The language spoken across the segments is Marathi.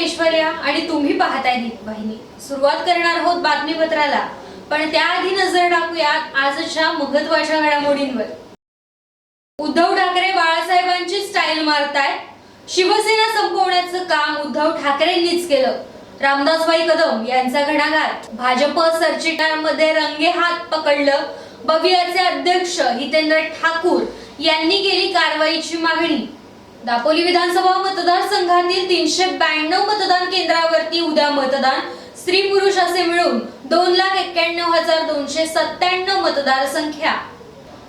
आणि तुम्ही पाहताय वाहिनी सुरुवात करणार आहोत बातमीपत्राला. पण त्याआधी नजर टाकूयात आजच्या महत्त्वाच्या घडामोडींवर. उद्धव ठाकरे बाळासाहेबांची स्टाईल मारताय. शिवसेना संपवण्याचं काम उद्धव ठाकरेंनीच केलं. रामदासबाई कदम यांचा घणाघात. भाजप सरचिटामध्ये रंगे हात पकडलं. बवियाचे अध्यक्ष हितेंद्र ठाकूर यांनी केली कारवाईची मागणी. दापोली विधानसभा मतदारसंघातील तीनशे ब्याण्णव मतदान केंद्रावरती उद्या मतदान. स्त्री पुरुष असे मिळून दोन लाख एक्क्याण्णव हजार दोनशे सत्त्याण्णव मतदारसंख्या.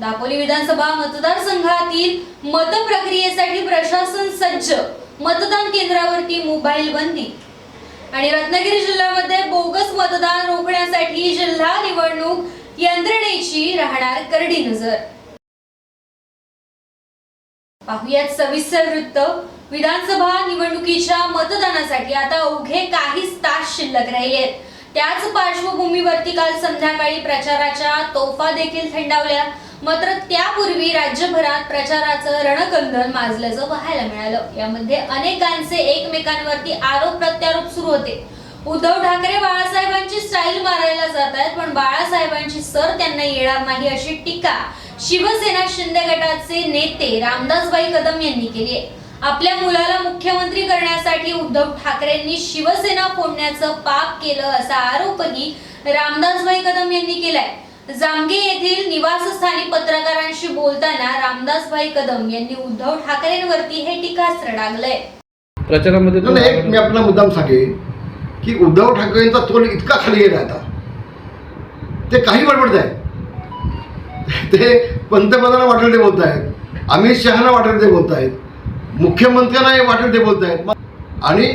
दापोली विधानसभा मतदारसंघातील मतप्रक्रियेसाठी प्रशासन सज्ज. मतदान केंद्रावरती मोबाईल बंदी. आणि रत्नागिरी जिल्ह्यामध्ये बोगस मतदान रोखण्यासाठी जिल्हा निवडणूक यंत्रणेची राहणार करडी नजर. पाहुयात सविस्तर वृत्त. विधानसभा निवडणुकीच्या मतदानासाठी आता अवघे काहीच तास शिल्लक राहिले त्याच पार्श्वभूमीवरती काल संध्याकाळी प्रचाराच्या तोफा देखील थंडावल्या. मात्र त्यापूर्वी राज्यभरात प्रचाराचं रणकंदन माजल्याचं पाहायला मिळालं. यामध्ये अनेकांचे एकमेकांवरती आरोप प्रत्यारोप सुरू होते. उद्धव ठाकरे बाळासाहेबांची स्टाईल मारायला जात आहेत पण बाळासाहेबांची सर त्यांना येणार नाही अशी टीका शिवसेना शिंदे गटाचे नेते रामदासबाई कदम यांनी केली आहे. आपल्या मुलाला मुख्यमंत्री करण्यासाठी उद्धव ठाकरेंनी शिवसेना फोडण्याचं पाप केलं असा आरोपही रामदासबाई कदम यांनी केलाय. जामगे येथील निवासस्थानी पत्रकारांशी बोलताना रामदासभाई कदम यांनी उद्धव ठाकरेंवरती हे टीकास्त्र डागलंय प्रचारामध्ये नाही, एक मी आपला मुद्दाम सांगेन की उद्धव ठाकरेंचा तोल इतका खाली गेला आता ते काही बडबडत आहेत ते पंतप्रधान वाटेल ते बोलत आहेत अमित शहाना वाटेल ते बोलत आहेत मुख्यमंत्र्यांना वाटेल ते बोलत आहेत आणि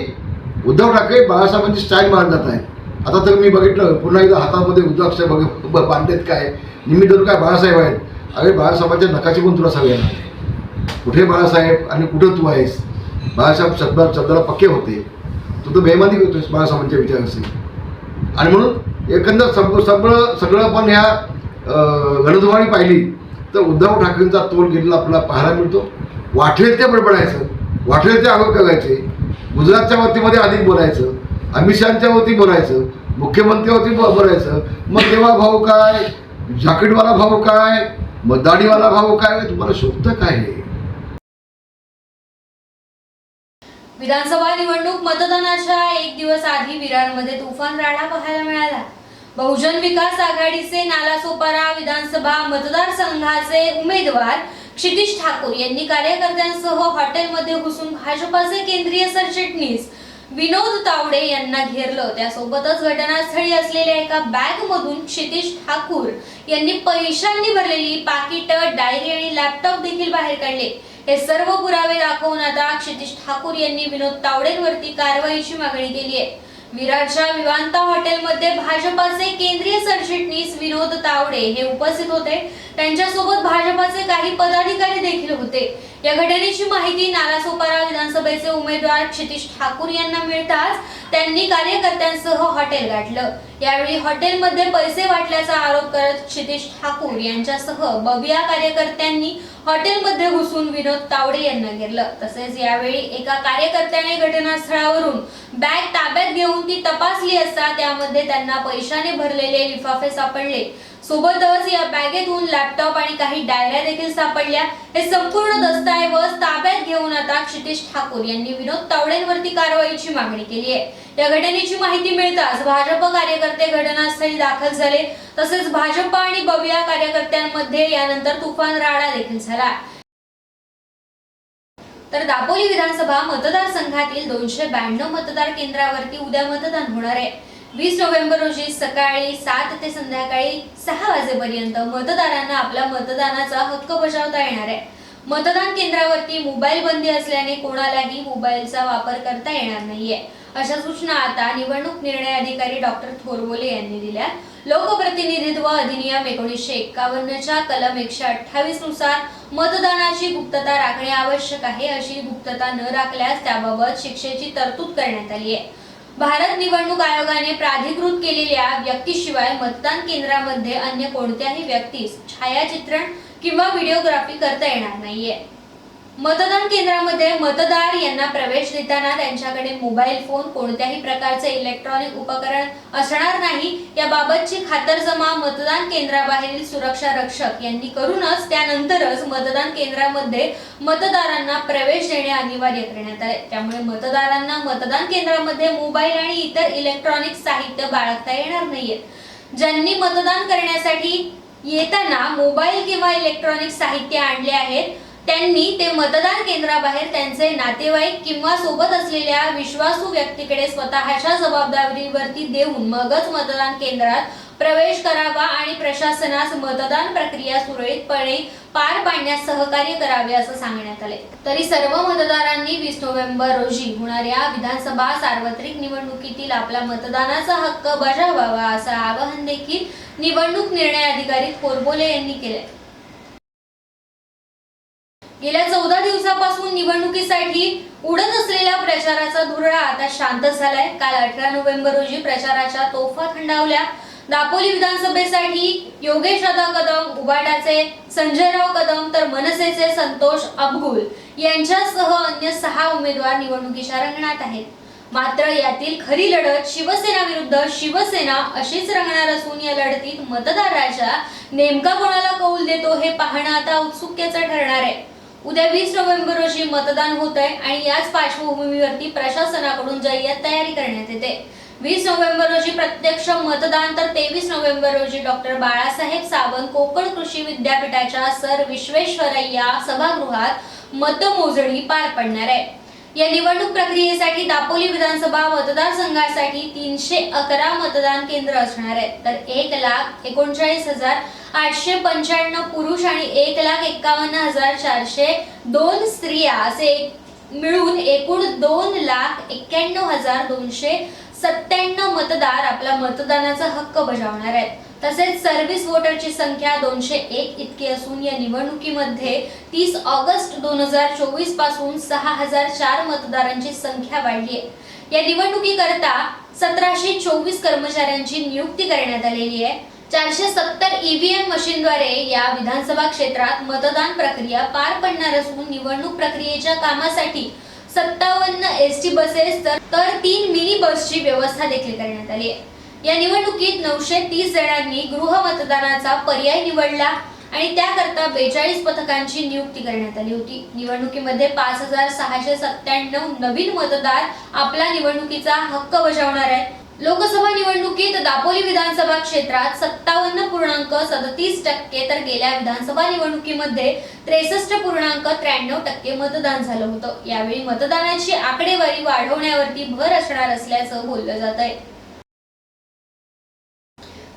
उद्धव ठाकरे बाळासाहेबांची स्टाईल मारत जात आहे आता तर मी बघितलं पुन्हा एकदा हातामध्ये उद्योगक्षर बघ ब- बांधलेत काय? निमित्त काय बाळासाहेब आहेत? अरे बाळासाहेबांच्या नकाची पण तुला सगळ्या येणार कुठे बाळासाहेब आणि कुठं तू आहेस? बाळासाहेब शब्दा शब्दाला पक्के होते. तू तर बेमानी करतोयस बाळासाहेबांच्या विचाराशी. आणि म्हणून एकंदर सग सगळं सगळं पण ह्या अं, पाहिली तर उद्धव ठाकरेंचा तोल गेलेला आपल्याला पाहायला मिळतो. वाटेल ते बडबडायचं वाटेल ते आगळ करायचे. गुजरातच्या वतीमध्ये अधिक बोलायचं. अमित शहाच्या वती बोलायचं. मुख्यमंत्र्यावरती बोलायचं. मग तेव्हा भाऊ काय? जॅकेटवाला भाऊ काय? मग दाढीवाला भाऊ काय? तुम्हाला शोधतं काय विधानसभा निवडणूक मतदानाच्या एक दिवस आधी विरारमध्ये तुफान राडा पाहायला मिळाला. बहुजन विकास आघाडीचे नालासोपारा विधानसभा मतदारसंघाचे उमेदवार क्षितिश ठाकूर यांनी कार्यकर्त्यांसह हॉटेलमध्ये घुसून भाजपाचे केंद्रीय सरचिटणीस विनोद तावडे यांना घेरलं. त्यासोबतच घटनास्थळी असलेल्या एका बॅग मधून क्षितिश ठाकूर यांनी पैशांनी भरलेली पाकिट डायरी आणि लॅपटॉप देखील बाहेर काढले. हे सर्व पुरावे दाखवून आता क्षितिश ठाकूर यांनी विनोद तावडेंवरती कारवाईची मागणी केली आहे. विराटच्या विवांता हॉटेलमध्ये भाजपाचे केंद्रीय सरचिटणीस विनोद तावडे हे उपस्थित होते. त्यांच्यासोबत भाजपाचे काही पदाधिकारी देखील होते. या घटनेची माहिती नालासोपारा विधानसभेचे उमेदवार क्षितिश ठाकूर यांना मिळताच त्यांनी कार्यकर्त्यांसह हॉटेल गाठलं. यावेळी हॉटेलमध्ये पैसे वाटल्याचा आरोप करत क्षितिश ठाकूर यांच्यासह बबिया कार्यकर्त्यांनी हॉटेलमध्ये घुसून विनोद तावडे यांना घेरलं. तसेच यावेळी एका कार्यकर्त्याने घटनास्थळावरून बॅग ताब्यात घेऊन ती तपासली असता त्यामध्ये त्यांना पैशाने भरलेले लिफाफे सापडले. सोबतच या बॅगेतून लॅपटॉप आणि काही डायऱ्या देखील सापडल्या. हे संपूर्ण दस्तऐवज ताब्यात घेऊन आता क्षितिश ठाकूर यांनी विनोद तावडेंवरती कारवाईची मागणी केली आहे. या घटनेची माहिती मिळताच भाजप कार्यकर्ते घटनास्थळी दाखल झाले. तसेच भाजप आणि बविया कार्यकर्त्यांमध्ये यानंतर तुफान राडा देखील झाला. तर दापोली विधानसभा मतदारसंघातील दोनशे ब्याण्णव मतदार केंद्रावरती उद्या मतदान होणार आहे. वीस नोव्हेंबर रोजी सकाळी सात ते संध्याकाळी सहा वाजेपर्यंत मतदारांना आपला मतदानाचा हक्क बजावता येणार आहे. मतदान केंद्रावरती मोबाईल बंदी असल्याने कोणालाही मोबाईलचा वापर करता येणार नाहीये. अशा सूचना आता निवडणूक निर्णय अधिकारी डॉक्टर थोरबोले यांनी दिल्या लोकप्रतिनिधित्व अधिनियम एकोणीसशे एक्कावन्नच्या कलम एकशे अठ्ठावीसनुसार मतदानाची गुप्तता राखणे आवश्यक आहे अशी गुप्तता न राखल्यास त्याबाबत शिक्षेची तरतूद करण्यात आली आहे. भारत निवडणूक आयोगाने प्राधिकृत केलेल्या व्यक्तीशिवाय मतदान केंद्रामध्ये अन्य कोणत्याही व्यक्तीस छायाचित्रण किंवा व्हिडिओग्राफी करता येणार नाहीये. मतदान केंद्रामध्ये मतदार यांना प्रवेश देताना त्यांच्याकडे मोबाईल फोन कोणत्याही प्रकारचे इलेक्ट्रॉनिक उपकरण असणार नाही. याबाबतची खातरजमा मतदान केंद्राबाहेरील सुरक्षा रक्षक यांनी करूनच त्यानंतरच मतदान केंद्रामध्ये मतदारांना प्रवेश देणे अनिवार्य करण्यात आले. त्यामुळे मतदारांना मतदान केंद्रामध्ये मोबाईल आणि इतर इलेक्ट्रॉनिक साहित्य बाळगता येणार नाहीये. ज्यांनी मतदान करण्यासाठी येताना मोबाईल किंवा इलेक्ट्रॉनिक साहित्य आणले आहेत त्यांनी ते मतदान केंद्राबाहेर त्यांचे नातेवाईक किंवा सोबत असलेल्या विश्वासू व्यक्तीकडे स्वतःच्या जबाबदारीवरती देऊन मगच मतदान केंद्रात प्रवेश करावा आणि प्रशासनास मतदान प्रक्रिया सुरळीतपणे पार पाडण्यास सहकार्य करावे असं सांगण्यात आले तरी सर्व मतदारांनी वीस नोव्हेंबर रोजी होणाऱ्या विधानसभा सार्वत्रिक निवडणुकीतील आपला मतदानाचा हक्क बजावावा असं आवाहन देखील निवडणूक निर्णय अधिकारी कोरबोले यांनी केले गेल्या चौदा दिवसापासून निवडणुकीसाठी उडत असलेल्या प्रचाराचा धुरळा आता शांत झालाय. काल अठरा नोव्हेंबर रोजी प्रचाराच्या तोफा थंडावल्या दापोली विधानसभेसाठी योगेश दादा कदम उबाटाचे संजयराव कदम तर मनसेचे संतोष अबगुल यांच्यासह अन्य सहा उमेदवार निवडणुकीच्या रंगणात आहेत. मात्र यातील खरी लढत शिवसेना विरुद्ध शिवसेना अशीच रंगणार असून या लढतीत मतदाराच्या नेमका कोणाला कौल देतो हे पाहणं आता उत्सुक्याचं ठरणार आहे. उद्या वीस नोव्हेंबर रोजी मतदान होत आहे आणि याच पार्श्वभूमीवरती प्रशासनाकडून जय्यत तयारी करण्यात येते. वीस नोव्हेंबर रोजी प्रत्यक्ष मतदान तर तेवीस नोव्हेंबर रोजी डॉक्टर बाळासाहेब सावंत कोकण कृषी विद्यापीठाच्या सर विश्वेश्वरय्या सभागृहात मतमोजणी पार पडणार आहे. या निवडणूक प्रक्रियेसाठी दापोली विधानसभा मतदारसंघासाठी तीनशे अकरा मतदान केंद्र असणार आहेत. तर एक लाख एकोणचाळीस हजार आठशे पंच्याण्णव पुरुष आणि एक लाख एक्कावन्न हजार चारशे दोन स्त्रिया असे मिळून एकूण दोन लाख एक्क्याण्णव हजार दोनशे सत्त्याण्णव मतदार आपला मतदानाचा हक्क बजावणार आहेत. तसेच सर्व्हिस वोटरची संख्या दोनशे एक इतकी असून या निवडणुकीमध्ये तीस ऑगस्ट दोन हजार चोवीसपासून सहा हजार चार मतदारांची संख्या वाढली आहे. या निवडणुकीकरता सतराशे चोवीस कर्मचाऱ्यांची नियुक्ती करण्यात आलेली आहे. चारशे सत्तर ईव्हीएम मशीनद्वारे या विधानसभा क्षेत्रात मतदान प्रक्रिया पार पडणार असून निवडणूक प्रक्रियेच्या कामासाठी सत्तावन्न एस टी बसेस तर तर तीन मिनी बसची व्यवस्था देखील करण्यात आली आहे. या निवडणुकीत नऊशे तीस जणांनी गृह मतदानाचा पर्याय निवडला आणि त्याकरता बेचाळीस पथकांची नियुक्ती करण्यात आली होती. निवडणुकीमध्ये पाच हजार सहाशे सत्त्याण्णव नवीन मतदार आपला निवडणुकीचा हक्क बजावणार आहेत. लोकसभा निवडणुकीत दापोली विधानसभा क्षेत्रात सत्तावन्न पूर्णांक सदतीस टक्के तर गेल्या विधानसभा निवडणुकीमध्ये त्रेसष्ट पूर्णांक त्र्याण्णव टक्के मतदान झालं होतं. यावेळी मतदानाची आकडेवारी वाढवण्यावरती भर असणार असल्याचं बोललं जात आहे.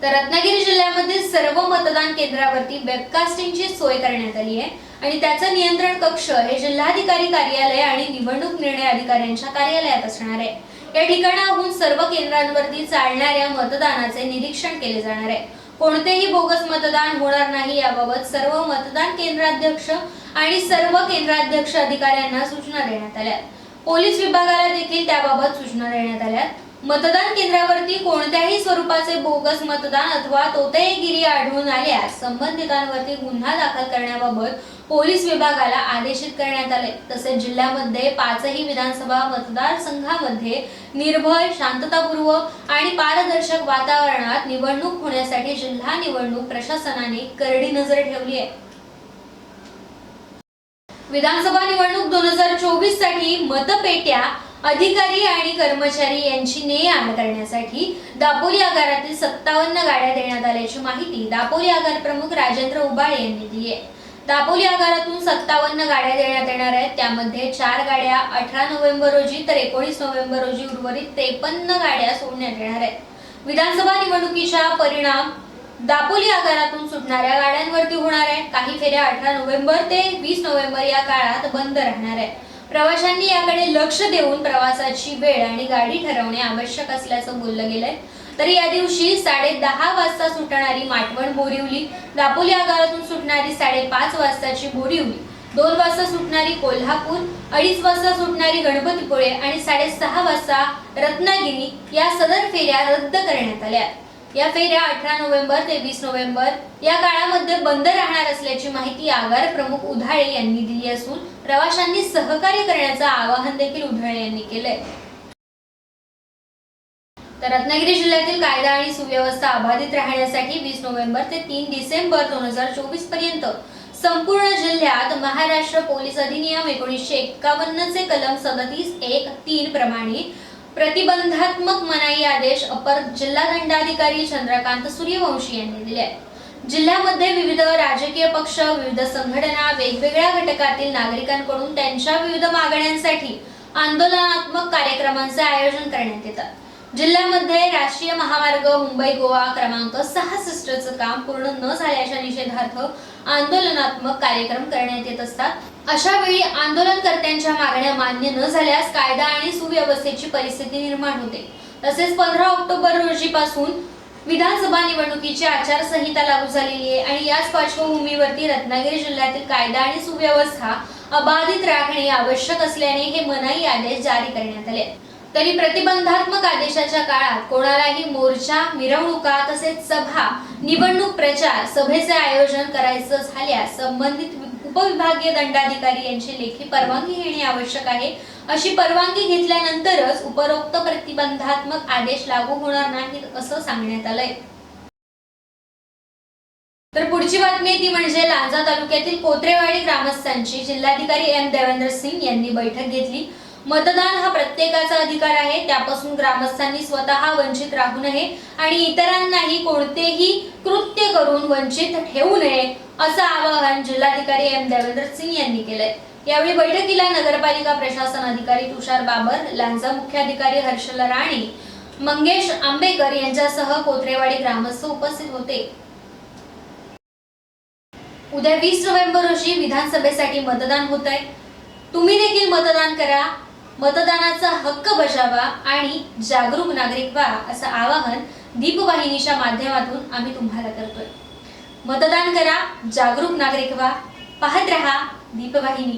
तर रत्नागिरी जिल्ह्यामध्ये सर्व मतदान केंद्रावरती वेबकास्टिंगची सोय करण्यात आली आहे आणि त्याचं नियंत्रण कक्ष हे जिल्हाधिकारी कार्यालय आणि निवडणूक निर्णय अधिकाऱ्यांच्या कार्यालयात असणार आहे. या ठिकाणाहून सर्व केंद्रांवरती चालणाऱ्या मतदानाचे निरीक्षण केले जाणार आहे. कोणतेही बोगस मतदान होणार नाही याबाबत सर्व मतदान केंद्राध्यक्ष आणि सर्व केंद्राध्यक्ष अधिकाऱ्यांना सूचना देण्यात आल्या. पोलीस विभागाला देखील त्याबाबत सूचना देण्यात आल्या. मतदान केंद्रावरती कोणत्याही स्वरूपाचे बोगस मतदान अथवा तोतेगिरी आढळून आल्यास संबंधितांवरती गुन्हा दाखल करण्याबाबत पोलीस विभागाला आदेशित करण्यात आले. तसेच जिल्ह्यामध्ये पाचही विधानसभा मतदारसंघामध्ये निर्भय शांततापूर्व आणि पारदर्शक वातावरणात निवडणूक होण्यासाठी जिल्हा निवडणूक प्रशासनाने करडी नजर ठेवली आहे. विधानसभा निवडणूक दोन हजार चोवीससाठी मतपेट्या अधिकारी आणि कर्मचारी यांची ने आण करण्यासाठी दापोली आगारातील सत्तावन्न गाड्या देण्यात आल्याची माहिती दापोली आगार प्रमुख राजेंद्र उबाळे यांनी दिली आहे. दापोली आगारातून सत्तावन्न गाड्या देण्यात येणार आहेत. त्यामध्ये चार गाड्या अठरा नोव्हेंबर रोजी तर एकोणीस नोव्हेंबर रोजी उर्वरित त्रेपन्न गाड्या सोडण्यात येणार आहेत. विधानसभा निवडणुकीचा परिणाम दापोली आगारातून सुटणाऱ्या गाड्यांवरती होणार आहे. काही फेऱ्या अठरा नोव्हेंबर ते वीस नोव्हेंबर या काळात बंद राहणार आहे प्रवाशांनी याकडे लक्ष देऊन प्रवासाची वेळ आणि गाडी ठरवणे आवश्यक असल्याचं बोललं गेलंय. तर या दिवशी साडे दहा वाजता सुटणारी माटवण बोरिवली दापोली आगारातून सुटणारी साडेपाच वाजताची बोरिवली दोन वाजता सुटणारी कोल्हापूर अडीच वाजता सुटणारी गणपतीपुळे आणि साडेसहा वाजता रत्नागिरी या सदर फेऱ्या रद्द करण्यात आल्या. या फेऱ्या अठरा नोव्हेंबर ते वीस नोव्हेंबर या काळामध्ये बंद राहणार असल्याची माहिती आगार प्रमुख उधाळे यांनी दिली असून प्रवाशांनी सहकार्य करण्याचं आवाहन देखील उधाळे यांनी केलंय. तर रत्नागिरी जिल्ह्यातील कायदा आणि सुव्यवस्था अबाधित राहण्यासाठी वीस नोव्हेंबर ते तीन डिसेंबर दोन हजार चोवीसपर्यंत संपूर्ण जिल्ह्यात महाराष्ट्र पोलीस अधिनियम एकोणीसशे एक्कावन्न चे कलम सदतीस एक तीन प्रमाणे प्रतिबंधात्मक मनाई आदेश अपर जिल्हा दंडाधिकारी चंद्रकांत सूर्यवंशी यांनी दिले जिल्ह्यामध्ये विविध राजकीय पक्ष विविध संघटना वेगवेगळ्या घटकातील नागरिकांकडून त्यांच्या विविध मागण्यांसाठी आंदोलनात्मक कार्यक्रमांचे आयोजन करण्यात येतात जिल्ह्यामध्ये राष्ट्रीय महामार्ग मुंबई गोवा क्रमांक सहासष्टचं काम पूर्ण न झाल्याच्या निषेधार्थ आंदोलनात्मक कार्यक्रम करण्यात येत असतात. अशा वेळी आंदोलनकर्त्यांच्या मागण्या मान्य न झाल्यास कायदा आणि सुव्यवस्थेची परिस्थिती निर्माण होते. तसेच पंधरा ऑक्टोबर रोजीपासून विधानसभा निवडणुकीची आचारसंहिता लागू झालेली आहे आणि याच पार्श्वभूमीवरती रत्नागिरी जिल्ह्यातील कायदा आणि सुव्यवस्था अबाधित राखणे आवश्यक असल्याने हे मनाई आदेश जारी करण्यात आले. तरी प्रतिबंधात्मक आदेशाच्या काळात कोणालाही मोर्चा मिरवणुका तसेच सभा निवडणूक प्रचार सभेचे आयोजन करायचं झाल्यास संबंधित उपविभागीय दंडाधिकारी यांची लेखी परवानगी घेणे आवश्यक आहे. अशी परवानगी घेतल्यानंतरच उपरोक्त प्रतिबंधात्मक आदेश लागू होणार नाहीत असं सांगण्यात आलंय. तर पुढची बातमी ती म्हणजे लांजा तालुक्यातील कोत्रेवाडी ग्रामस्थांची. जिल्हाधिकारी एम देवेंद्र सिंग यांनी बैठक घेतली. मतदान हा प्रत्येकाचा अधिकार आहे. त्यापासून ग्रामस्थांनी स्वतः वंचित राहू नये आणि इतरांनाही कोणतेही कृत्य करून वंचित ठेवू नये असं आवाहन जिल्हाधिकारी एम देवेंद्र सिंग यांनी केलंय. यावेळी बैठकीला नगरपालिका प्रशासन अधिकारी तुषार बाबर लांजा मुख्याधिकारी हर्षल राणे मंगेश आंबेकर यांच्यासह कोत्रेवाडी ग्रामस्थ उपस्थित होते. उद्या वीस नोव्हेंबर रोजी विधानसभेसाठी मतदान होत आहे तुम्ही देखील मतदान करा. मतदानाचा हक्क बजावा आणि जागरूक नागरिक व्हा असं आवाहन दीपवाहिनीच्या माध्यमातून आम्ही तुम्हाला करतोय. मतदान करा जागरूक नागरिक व्हा पाहत रहा दीपवाहिनी.